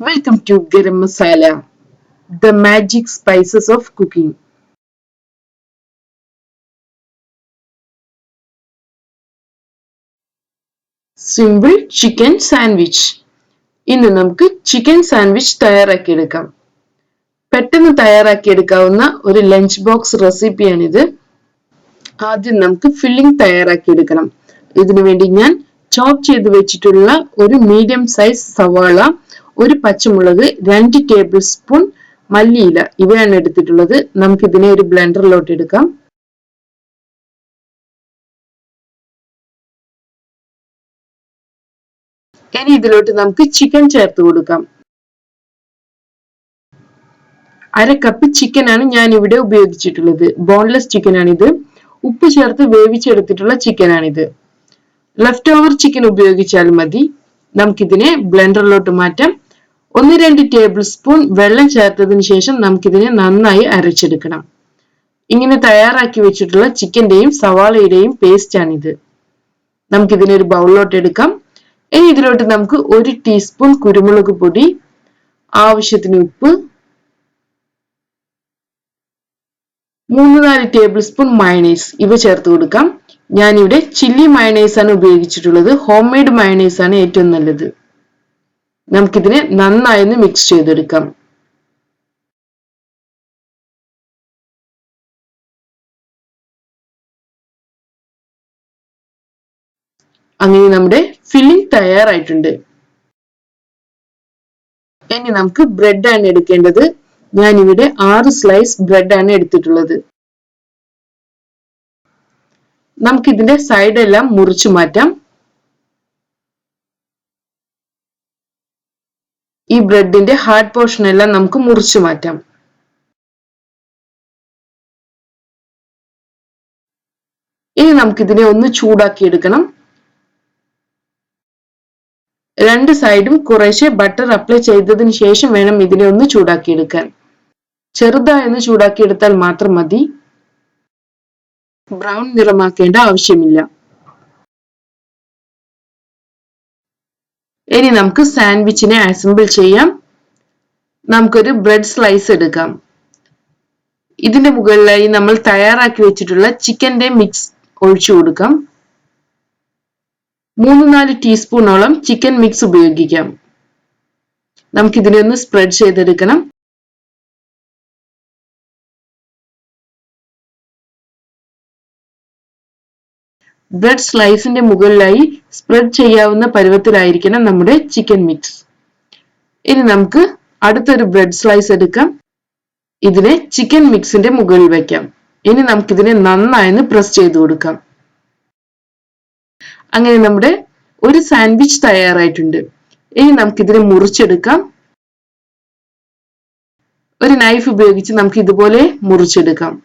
Welcome to garam masala the magic spices of cooking simple chicken sandwich ഇന്ന് നമുക്ക് chicken sandwich തയ്യാറാക്കിയെടുക്കാം പെട്ടെന്ന് തയ്യാറാക്കിയെടുക്കാവുന്ന ഒരു ലഞ്ച് ബോക്സ് റെസിപ്പിയാണിത് ആദ്യം നമുക്ക് ഫില്ലിംഗ് തയ്യാറാക്കിയെടുക്കണം ഇതിനു വേണ്ടി ഞാൻ ചോപ്പ് ചെയ്ത് വെച്ചിട്ടുള്ള ഒരു മീഡിയം സൈസ് സവാള ഒരു പച്ചമുളക് രണ്ട് ടേബിൾ സ്പൂൺ മല്ലിയില. ഇവയാണ് എടുത്തിട്ടുള്ളത്. നമുക്ക് ഇതിനെ ഒരു ബ്ലെൻഡറിലോട്ട് എടുക്കാം. ഇനി ഇതിലോട്ട് നമുക്ക് ചിക്കൻ ചേർത്ത് കൊടുക്കാം. അര കപ്പ് ചിക്കൻ ആണ് ഞാൻ ഇവിടെ ഉപയോഗിച്ചിട്ടുള്ളത്. ബോൺലെസ് ചിക്കൻ ആണിത്. ഉപ്പ് ചേർത്ത് വേവിച്ചെടുത്തിട്ടുള്ള ചിക്കൻ ആണിത്. ലെഫ്റ്റ് ഓവർ ചിക്കൻ ഉപയോഗിച്ചാൽ മതി. നമുക്കിതിനെ ബ്ലെൻഡറിലോട്ട് മാറ്റാം. ഒന്ന് രണ്ട് ടേബിൾ സ്പൂൺ വെള്ളം ചേർത്തതിന് ശേഷം നമുക്കിതിനെ നന്നായി അരച്ചെടുക്കണം. ഇങ്ങനെ തയ്യാറാക്കി വെച്ചിട്ടുള്ള ചിക്കന്റെയും സവാളയുടെയും പേസ്റ്റ് ആണിത്. നമുക്കിതിനെ ഒരു ബൗളിലോട്ട് എടുക്കാം. ഇനി ഇതിലോട്ട് നമുക്ക് ഒരു ടീസ്പൂൺ കുരുമുളക് പൊടി ആവശ്യത്തിന് ഉപ്പ് മൂന്ന് നാല് ടേബിൾ സ്പൂൺ മയണൈസ് ഇവ ചേർത്ത് കൊടുക്കാം. ഞാനിവിടെ ചില്ലി മയണൈസ് ആണ് ഉപയോഗിച്ചിട്ടുള്ളത്. ഹോം മെയ്ഡ് മയണൈസ് ആണ് ഏറ്റവും നല്ലത്. നമുക്കിതിനെ നന്നായി ഒന്ന് മിക്സ് ചെയ്തെടുക്കാം. അങ്ങനെ നമ്മുടെ ഫില്ലിംഗ് തയ്യാറായിട്ടുണ്ട്. ഇനി നമുക്ക് ബ്രെഡ് ആണ് എടുക്കേണ്ടത്. ഞാൻ ഇവിടെ ആറ് സ്ലൈസ് ബ്രെഡ് ആണ് എടുത്തിട്ടുള്ളത്. നമുക്കിതിന്റെ സൈഡ് എല്ലാം മുറിച്ചു മാറ്റാം. ഈ ബ്രെഡിന്റെ ഹാർഡ് പോർഷൻ എല്ലാം നമുക്ക് മുറിച്ചു മാറ്റാം. ഇനി നമുക്ക് ഇതിനെ ഒന്ന് ചൂടാക്കി എടുക്കണം. രണ്ട് സൈഡും കുറേശ്ശെ ബട്ടർ അപ്ലൈ ചെയ്തതിന് ശേഷം വേണം ഇതിനെ ഒന്ന് ചൂടാക്കി എടുക്കാൻ. ചെറുതായി ഒന്ന് ചൂടാക്കി എടുത്താൽ മാത്രം മതി. ബ്രൗൺ നിറമാക്കേണ്ട ആവശ്യമില്ല. ഇനി നമുക്ക് സാൻഡ്വിച്ചിനെ അസംബിൾ ചെയ്യാം. നമുക്കൊരു ബ്രെഡ് സ്ലൈസ് എടുക്കാം. ഇതിന്റെ മുകളിലായി നമ്മൾ തയ്യാറാക്കി വെച്ചിട്ടുള്ള ചിക്കന്റെ മിക്സ് ഒഴിച്ചു കൊടുക്കാം. മൂന്ന് നാല് ടീസ്പൂണോളം ചിക്കൻ മിക്സ് ഉപയോഗിക്കാം. നമുക്കിതിനെ ഒന്ന് സ്പ്രെഡ് ചെയ്തെടുക്കണം. ബ്രെഡ് സ്ലൈസിന്റെ മുകളിലായി സ്പ്രെഡ് ചെയ്യാവുന്ന പരുവത്തിലായിരിക്കണം നമ്മുടെ ചിക്കൻ മിക്സ് ഇനി നമുക്ക് അടുത്തൊരു ബ്രെഡ് സ്ലൈസ് എടുക്കാം. ഇതിനെ ചിക്കൻ മിക്സിന്റെ മുകളിൽ വെക്കാം. ഇനി നമുക്ക് ഇതിനെ നന്നായി പ്രസ് ചെയ്ത് കൊടുക്കാം. അങ്ങനെ നമ്മുടെ ഒരു സാൻഡ്വിച്ച് തയ്യാറായിട്ടുണ്ട്. ഇനി നമുക്കിതിനെ മുറിച്ചെടുക്കാം. ഒരു നൈഫ് ഉപയോഗിച്ച് നമുക്ക് ഇതുപോലെ മുറിച്ചെടുക്കാം.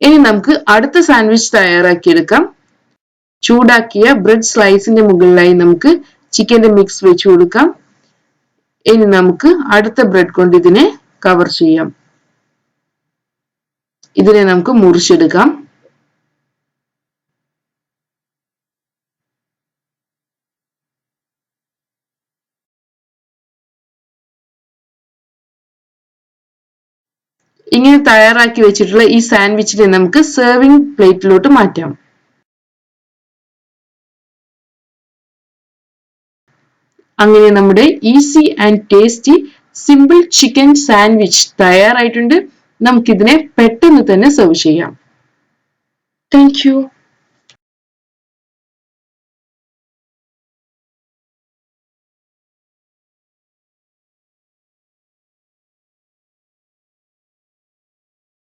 ഇനി നമുക്ക് അടുത്ത സാൻഡ്വിച്ച് തയ്യാറാക്കിയെടുക്കാം ചൂടാക്കിയ ബ്രെഡ് സ്ലൈസിന്റെ മുകളിലായി നമുക്ക് ചിക്കന്റെ മിക്സ് വെച്ച് കൊടുക്കാം. ഇനി നമുക്ക് അടുത്ത ബ്രെഡ് കൊണ്ട് ഇതിനെ കവർ ചെയ്യാം. ഇതിനെ നമുക്ക് മുറിച്ചെടുക്കാം. ഇങ്ങനെ തയ്യാറാക്കി വെച്ചിട്ടുള്ള ഈ സാൻഡ്വിച്ചിനെ നമുക്ക് സെർവിംഗ് പ്ലേറ്റിലോട്ട് മാറ്റാം. അങ്ങനെ നമ്മുടെ easy and tasty simple chicken sandwich തയ്യാറായിട്ടുണ്ട്. നമുക്കിതിനെ പെട്ടെന്ന് തന്നെ സെർവ് ചെയ്യാം. താങ്ക്